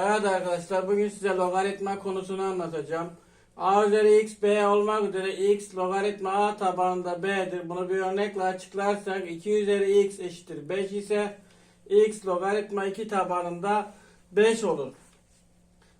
Evet arkadaşlar bugün size logaritma konusunu anlatacağım. A üzeri x b olmak üzere x logaritma a tabanında b'dir. Bunu bir örnekle açıklarsak 2 üzeri x eşittir 5 ise x logaritma 2 tabanında 5 olur.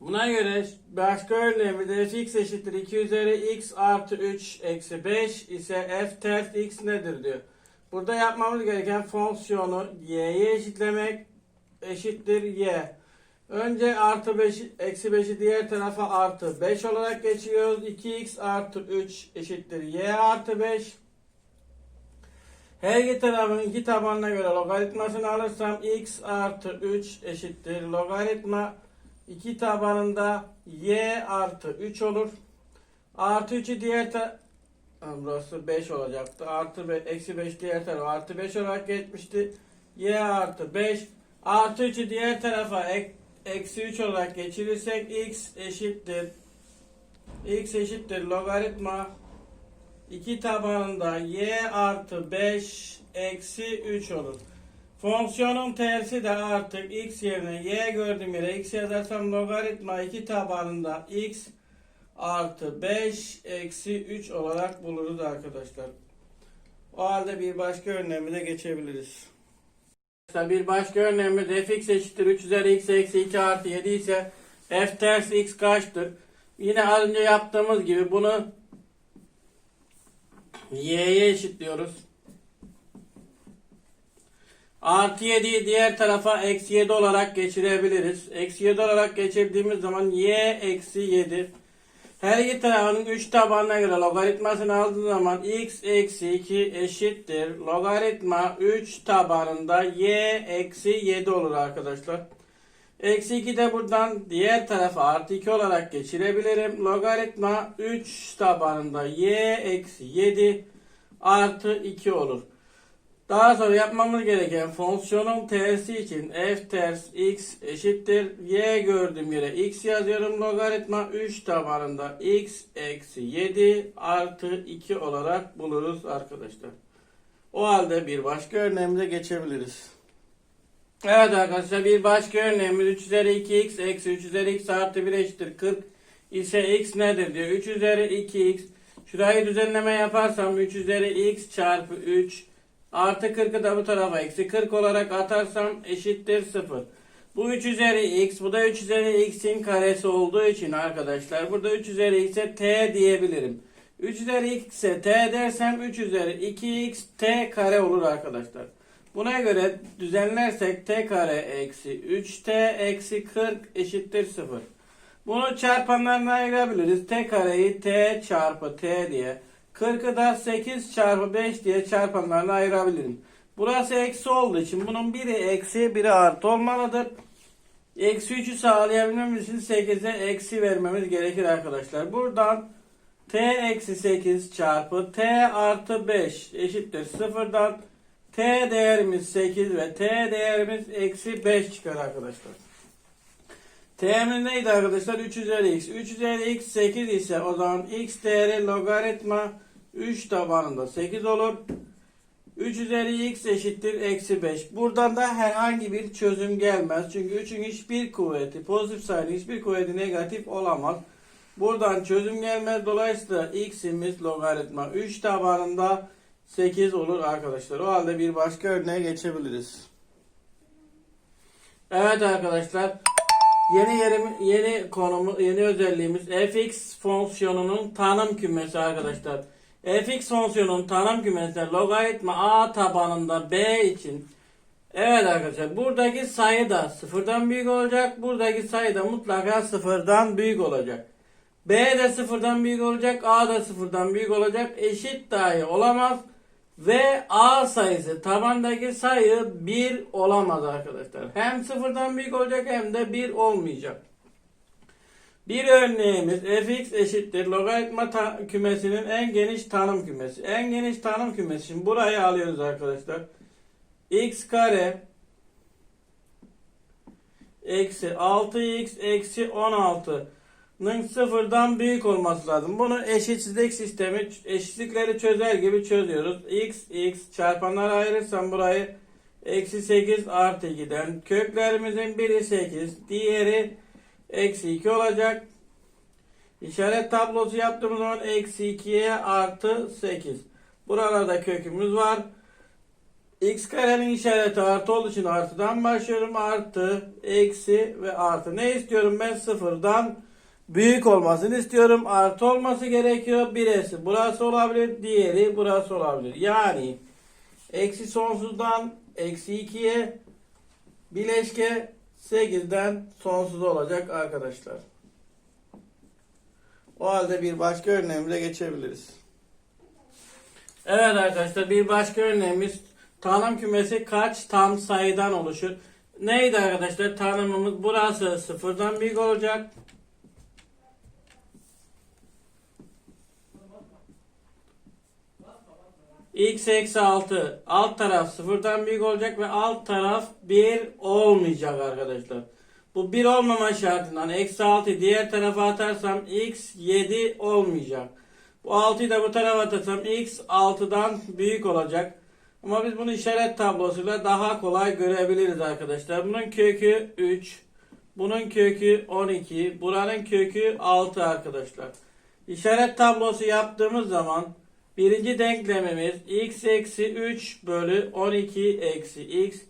Buna göre başka örneğimizde fx eşittir 2 üzeri x artı 3 eksi 5 ise f ters x nedir diyor. Burada yapmamız gereken fonksiyonu y'ye eşitlemek eşittir y. Önce artı 5, eksi 5'i diğer tarafa artı 5 olarak geçiriyoruz. 2x artı 3 eşittir y artı 5. Her iki tarafın iki tabanına göre logaritmasını alırsam x artı 3 eşittir. Logaritma iki tabanında y artı 3 olur. Artı 3'ü diğer ta burası 5 olacaktı. Artı be, eksi 5 diğer tarafa artı 5 olarak geçmişti. y artı 5 artı 3'ü diğer tarafa ek, eksi 3 olarak geçirirsek x eşittir. x eşittir logaritma 2 tabanında y artı 5 eksi 3 olur. Fonksiyonun tersi de artık x yerine y gördüğüm yere x yazarsam logaritma 2 tabanında x artı 5 eksi 3 olarak buluruz arkadaşlar. O halde bir başka örneğimize geçebiliriz. Arkadaşlar bir başka örneğimiz fx eşittir 3 üzeri x eksi 2 artı 7 ise f ters x kaçtır? Yine az önce yaptığımız gibi bunu y'ye eşitliyoruz. Artı 7'yi diğer tarafa eksi 7 olarak geçirebiliriz. Eksi 7 olarak geçirdiğimiz zaman y eksi 7. Her iki tarafının 3 tabanına göre logaritmasını aldığımız zaman x eksi 2 eşittir. Logaritma 3 tabanında y eksi 7 olur arkadaşlar. Eksi 2 de buradan diğer tarafa artı 2 olarak geçirebilirim. Logaritma 3 tabanında y eksi 7 artı 2 olur. Daha sonra yapmamız gereken fonksiyonun tersi için f ters x eşittir. y gördüğüm yere x yazıyorum. Logaritma 3 tabanında x eksi 7 artı 2 olarak buluruz arkadaşlar. O halde bir başka örneğimize geçebiliriz. Evet arkadaşlar bir başka örneğimiz 3 üzeri 2x eksi 3 üzeri x artı 1 eşittir 40 ise x nedir diyor. 3 üzeri 2x şurayı düzenleme yaparsam 3 üzeri x çarpı 3 artı 40'ı da bu tarafa eksi 40 olarak atarsam eşittir 0. Bu 3 üzeri x bu da 3 üzeri x'in karesi olduğu için arkadaşlar burada 3 üzeri x'e t diyebilirim. 3 üzeri x'e t dersem 3 üzeri 2x t kare olur arkadaşlar. Buna göre düzenlersek t kare eksi 3t eksi 40 eşittir 0. Bunu çarpanlarına ayırabiliriz. t kareyi t çarpı t diye. 40'ı da 8 çarpı 5 diye çarpanlarına ayırabilirim. Burası eksi olduğu için bunun biri eksi biri artı olmalıdır. Eksi 3'ü sağlayabilmemiz için 8'e eksi vermemiz gerekir arkadaşlar. Buradan t eksi 8 çarpı t artı 5 eşittir 0'dan t değerimiz 8 ve t değerimiz eksi 5 çıkar arkadaşlar. T'miz neydi arkadaşlar? 3 üzeri x. 3 üzeri x 8 ise o zaman x değeri logaritma 3 tabanında 8 olur. 3 üzeri x eşittir eksi 5. Buradan da herhangi bir çözüm gelmez. Çünkü 3'ün hiçbir kuvveti, pozitif sayının hiçbir kuvveti negatif olamaz. Buradan çözüm gelmez. Dolayısıyla x'imiz logaritma 3 tabanında 8 olur arkadaşlar. O halde bir başka örneğe geçebiliriz. Evet arkadaşlar. Yeni yerim, yeni konumu, yeni özelliğimiz fx fonksiyonunun tanım kümesi arkadaşlar. fx fonksiyonunun tanım kümesi logaritma a tabanında b için Evet arkadaşlar buradaki sayı da sıfırdan büyük olacak. Buradaki sayı da mutlaka sıfırdan büyük olacak. B de sıfırdan büyük olacak. A da sıfırdan büyük olacak. Eşit dahi olamaz. Ve A sayısı tabandaki sayı 1 olamaz arkadaşlar. Hem sıfırdan büyük olacak hem de 1 olmayacak. Bir örneğimiz fx eşittir logaritma kümesinin en geniş tanım kümesi. En geniş tanım kümesi. Şimdi burayı alıyoruz arkadaşlar. x kare eksi 6x eksi 16 'nın sıfırdan büyük olması lazım. Bunu eşitsizlik sistemi eşitlikleri çözer gibi çözüyoruz. x x çarpanlara ayırırsam burayı Eksi 8 artı 2'den. Köklerimizin biri 8. Diğeri eksi 2 olacak. İşaret tablosu yaptığımız zaman eksi 2'ye artı 8. Buralarda kökümüz var. X karenin işareti artı olduğu için artıdan başlıyorum. Artı, eksi ve artı. Ne istiyorum ben? Sıfırdan büyük olmasını istiyorum. Artı olması gerekiyor. Birisi burası olabilir. Diğeri burası olabilir. Yani eksi sonsuzdan eksi 2'ye bileşke 8'den sonsuz olacak arkadaşlar. O halde bir başka örneğimize geçebiliriz. Evet arkadaşlar bir başka örneğimiz tanım kümesi kaç tam sayıdan oluşur? Neydi arkadaşlar? Tanımımız burası sıfırdan büyük olacak. X eksi 6 alt taraf sıfırdan büyük olacak ve alt taraf 1 olmayacak arkadaşlar. Bu 1 olmama şartından eksi 6 diğer tarafa atarsam x 7 olmayacak. Bu 6'yı da bu tarafa atarsam x 6'dan büyük olacak. Ama biz bunu işaret tablosuyla daha kolay görebiliriz arkadaşlar. Bunun kökü 3. Bunun kökü 12. Buranın kökü 6 arkadaşlar. İşaret tablosu yaptığımız zaman birinci denklemimiz x eksi 3 bölü 12 eksi x.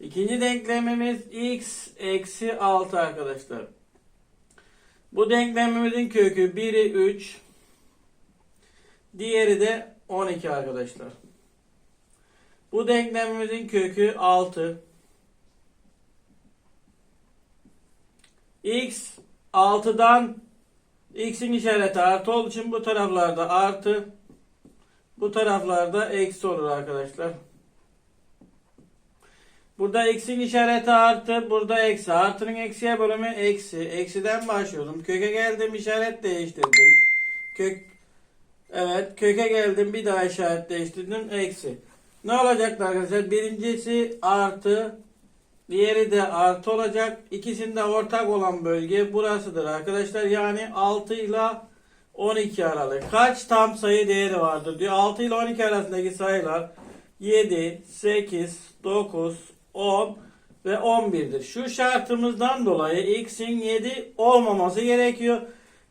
İkinci denklemimiz x eksi 6 arkadaşlar. Bu denklemimizin kökü biri 3. Diğeri de 12 arkadaşlar. Bu denklemimizin kökü 6. X 6'dan x'in işareti artı olduğu için bu taraflarda artı bu taraflarda eksi olur arkadaşlar. Burada x'in işareti artı, burada eksi. Artının eksiye bölümü eksi. Eksiden başlıyorum. Köke geldim, işaret değiştirdim. Kök Evet, köke geldim, bir daha işaret değiştirdim, eksi. Ne olacaktı arkadaşlar? Birincisi artı, diğeri de artı olacak. İkisinde ortak olan bölge burasıdır arkadaşlar. Yani 6 ile 12 aralık. Kaç tam sayı değeri vardır diyor. 6 ile 12 arasındaki sayılar 7, 8, 9, 10 ve 11'dir. Şu şartımızdan dolayı x'in 7 olmaması gerekiyor.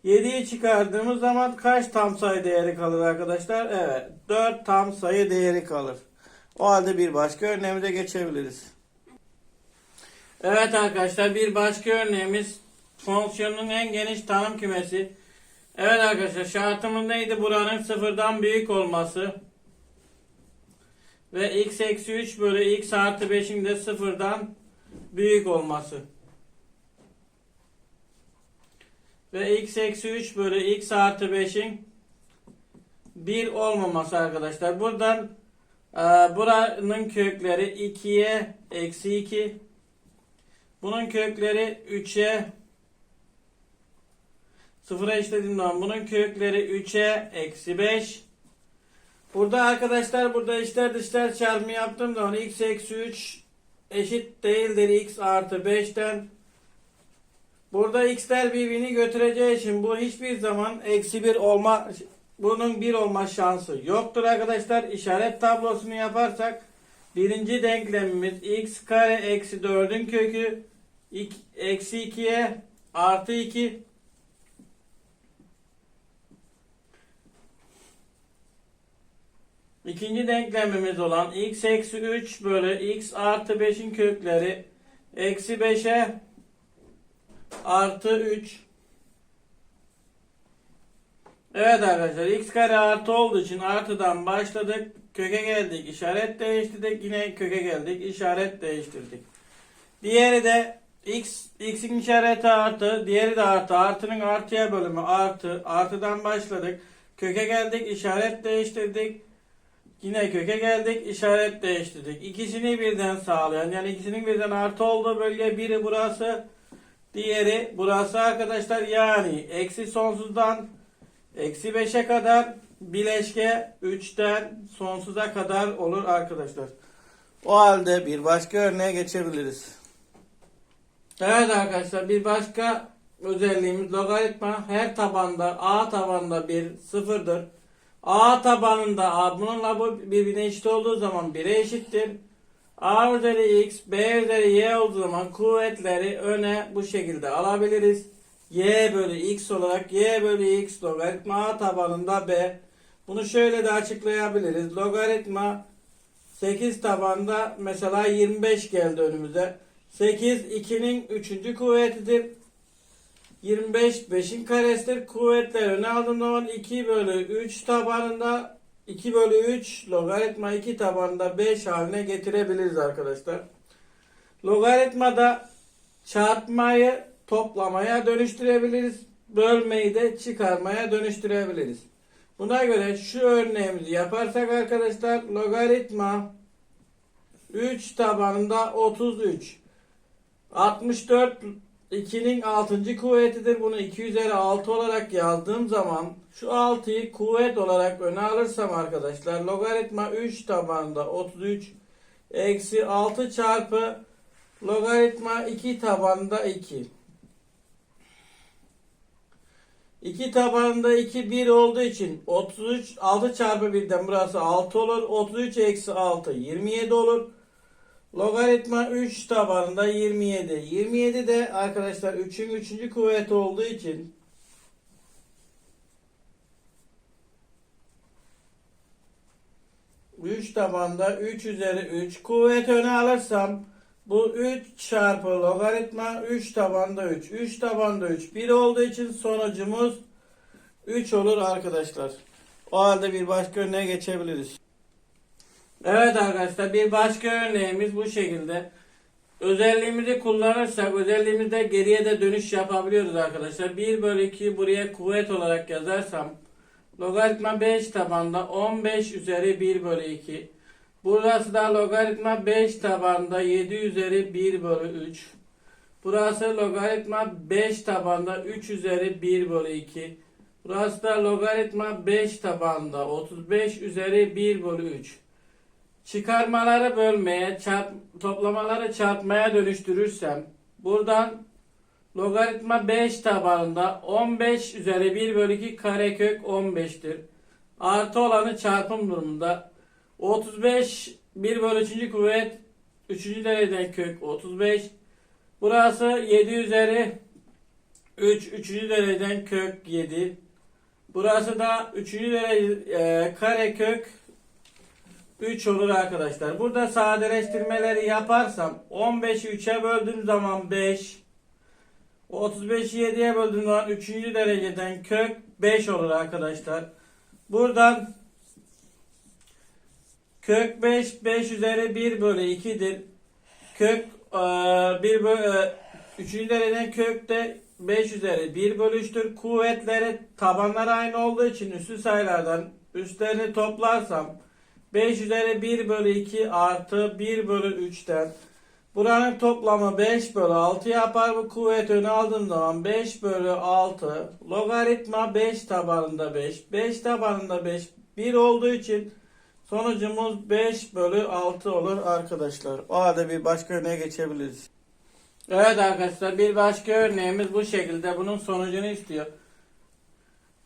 7'yi çıkardığımız zaman kaç tam sayı değeri kalır arkadaşlar? Evet 4 tam sayı değeri kalır. O halde bir başka örneğimize geçebiliriz. Evet arkadaşlar bir başka örneğimiz fonksiyonun en geniş tanım kümesi. Evet arkadaşlar şartımız neydi? Buranın sıfırdan büyük olması. Ve x eksi 3 bölü x artı 5'in de sıfırdan büyük olması. Ve x eksi 3 bölü x artı 5'in 1 olmaması arkadaşlar. Buradan e, buranın kökleri 2'ye eksi 2. Bunun kökleri 3'e sıfıra eşlediğim zaman bunun kökleri 3'e eksi 5. Burada arkadaşlar burada içler dışlar çarpımı yaptığım zaman x eksi 3 eşit değildir x artı 5'ten. Burada x'ler birbirini götüreceği için bu hiçbir zaman eksi 1 olma bunun 1 olma şansı yoktur arkadaşlar. İşaret tablosunu yaparsak birinci denklemimiz x kare eksi 4'ün kökü eksi 2'ye artı 2 İkinci denklemimiz olan x eksi 3 bölü x artı 5'in kökleri eksi 5'e artı 3 Evet arkadaşlar x kare artı olduğu için artıdan başladık. Köke geldik işaret değiştirdik. Yine köke geldik işaret değiştirdik. Diğeri de x x'in işareti artı diğeri de artı artının artıya bölümü artı artıdan başladık. Köke geldik işaret değiştirdik. Yine köke geldik, işaret değiştirdik. İkisini birden sağlayan, yani ikisinin birden artı olduğu bölge biri burası, diğeri burası arkadaşlar. Yani eksi sonsuzdan eksi 5'e kadar bileşke 3'ten sonsuza kadar olur arkadaşlar. O halde bir başka örneğe geçebiliriz. Evet arkadaşlar bir başka özelliğimiz logaritma her tabanda a tabanda bir sıfırdır. A tabanında A bununla bu birbirine eşit olduğu zaman 1'e eşittir. A üzeri x, B üzeri y olduğu zaman kuvvetleri öne bu şekilde alabiliriz. Y bölü x olarak y bölü x logaritma A tabanında B. Bunu şöyle de açıklayabiliriz. Logaritma 8 tabanda mesela 25 geldi önümüze. 8 2'nin 3. kuvvetidir. 25 5'in karesidir. Kuvvetler öne aldığım zaman 2 bölü 3 tabanında 2 bölü 3 logaritma 2 tabanında 5 haline getirebiliriz arkadaşlar. Logaritmada çarpmayı toplamaya dönüştürebiliriz. Bölmeyi de çıkarmaya dönüştürebiliriz. Buna göre şu örneğimizi yaparsak arkadaşlar logaritma 3 tabanında 33 64 2'nin 6. kuvvetidir. Bunu 2 üzeri 6 olarak yazdığım zaman şu 6'yı kuvvet olarak öne alırsam arkadaşlar logaritma 3 tabanında 33 eksi 6 çarpı logaritma 2 tabanında 2. 2 tabanında 2 1 olduğu için 33 6 çarpı 1'den burası 6 olur. 33 eksi 6 27 olur. Logaritma 3 tabanında 27. 27 de arkadaşlar 3'ün 3. kuvveti olduğu için Üç tabanda 3 üzeri 3 kuvvet öne alırsam bu 3 çarpı logaritma 3 tabanda 3. 3 tabanda 3 1 olduğu için sonucumuz 3 olur arkadaşlar. O halde bir başka örneğe geçebiliriz. Evet arkadaşlar bir başka örneğimiz bu şekilde. Özelliğimizi kullanırsak özelliğimizde geriye de dönüş yapabiliyoruz arkadaşlar. 1 bölü 2 buraya kuvvet olarak yazarsam logaritma 5 tabanda 15 üzeri 1 bölü 2. Burası da logaritma 5 tabanda 7 üzeri 1 bölü 3. Burası logaritma 5 tabanda 3 üzeri 1 bölü 2. Burası da logaritma 5 tabanda 35 üzeri 1 bölü 3. Çıkarmaları bölmeye, çarp, toplamaları çarpmaya dönüştürürsem buradan logaritma 5 tabanında 15 üzeri 1 bölü 2 karekök 15'tir. Artı olanı çarpım durumunda 35 1 bölü 3. kuvvet 3. dereceden kök 35. Burası 7 üzeri 3 3. dereceden kök 7. Burası da 3. derece e, karekök 3 olur arkadaşlar. Burada sadeleştirmeleri yaparsam 15'i 3'e böldüğüm zaman 5 35'i 7'ye böldüğüm zaman 3. dereceden kök 5 olur arkadaşlar. Buradan kök 5 5 üzeri 1 bölü 2'dir. Kök e, 1 bölü 3. dereceden kök de 5 üzeri 1 bölü 3'tür. Kuvvetleri tabanları aynı olduğu için üstü sayılardan üstlerini toplarsam 5 üzeri 1 bölü 2 artı 1 bölü 3'ten buranın toplamı 5 bölü 6 yapar. Bu kuvvet öne aldığım zaman 5 bölü 6 logaritma 5 tabanında 5 5 tabanında 5 1 olduğu için sonucumuz 5 bölü 6 olur arkadaşlar. O halde bir başka örneğe geçebiliriz. Evet arkadaşlar bir başka örneğimiz bu şekilde bunun sonucunu istiyor.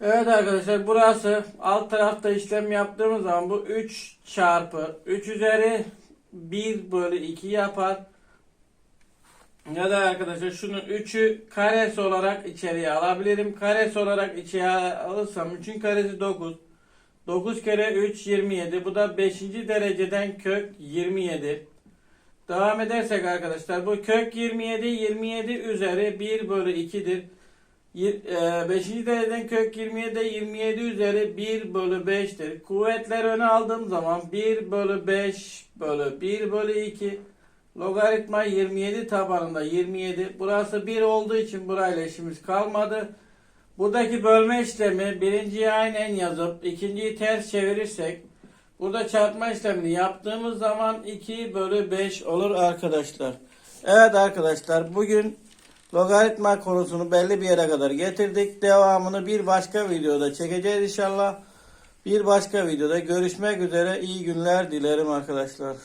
Evet arkadaşlar burası alt tarafta işlem yaptığımız zaman bu 3 çarpı 3 üzeri 1 bölü 2 yapar. Ya da arkadaşlar şunu 3'ü karesi olarak içeriye alabilirim. Karesi olarak içeriye alırsam 3'ün karesi 9. 9 kere 3 27. Bu da 5. dereceden kök 27. Devam edersek arkadaşlar bu kök 27 27 üzeri 1 bölü 2'dir. 5. dereceden kök 27 27 üzeri 1 bölü 5'tir. Kuvvetler öne aldığım zaman 1 bölü 5 bölü 1 bölü 2 logaritma 27 tabanında 27. Burası 1 olduğu için burayla işimiz kalmadı. Buradaki bölme işlemi birinciyi aynen yazıp ikinciyi ters çevirirsek burada çarpma işlemini yaptığımız zaman 2 bölü 5 olur arkadaşlar. Evet arkadaşlar bugün Logaritma konusunu belli bir yere kadar getirdik. Devamını bir başka videoda çekeceğiz inşallah. Bir başka videoda görüşmek üzere. İyi günler dilerim arkadaşlar.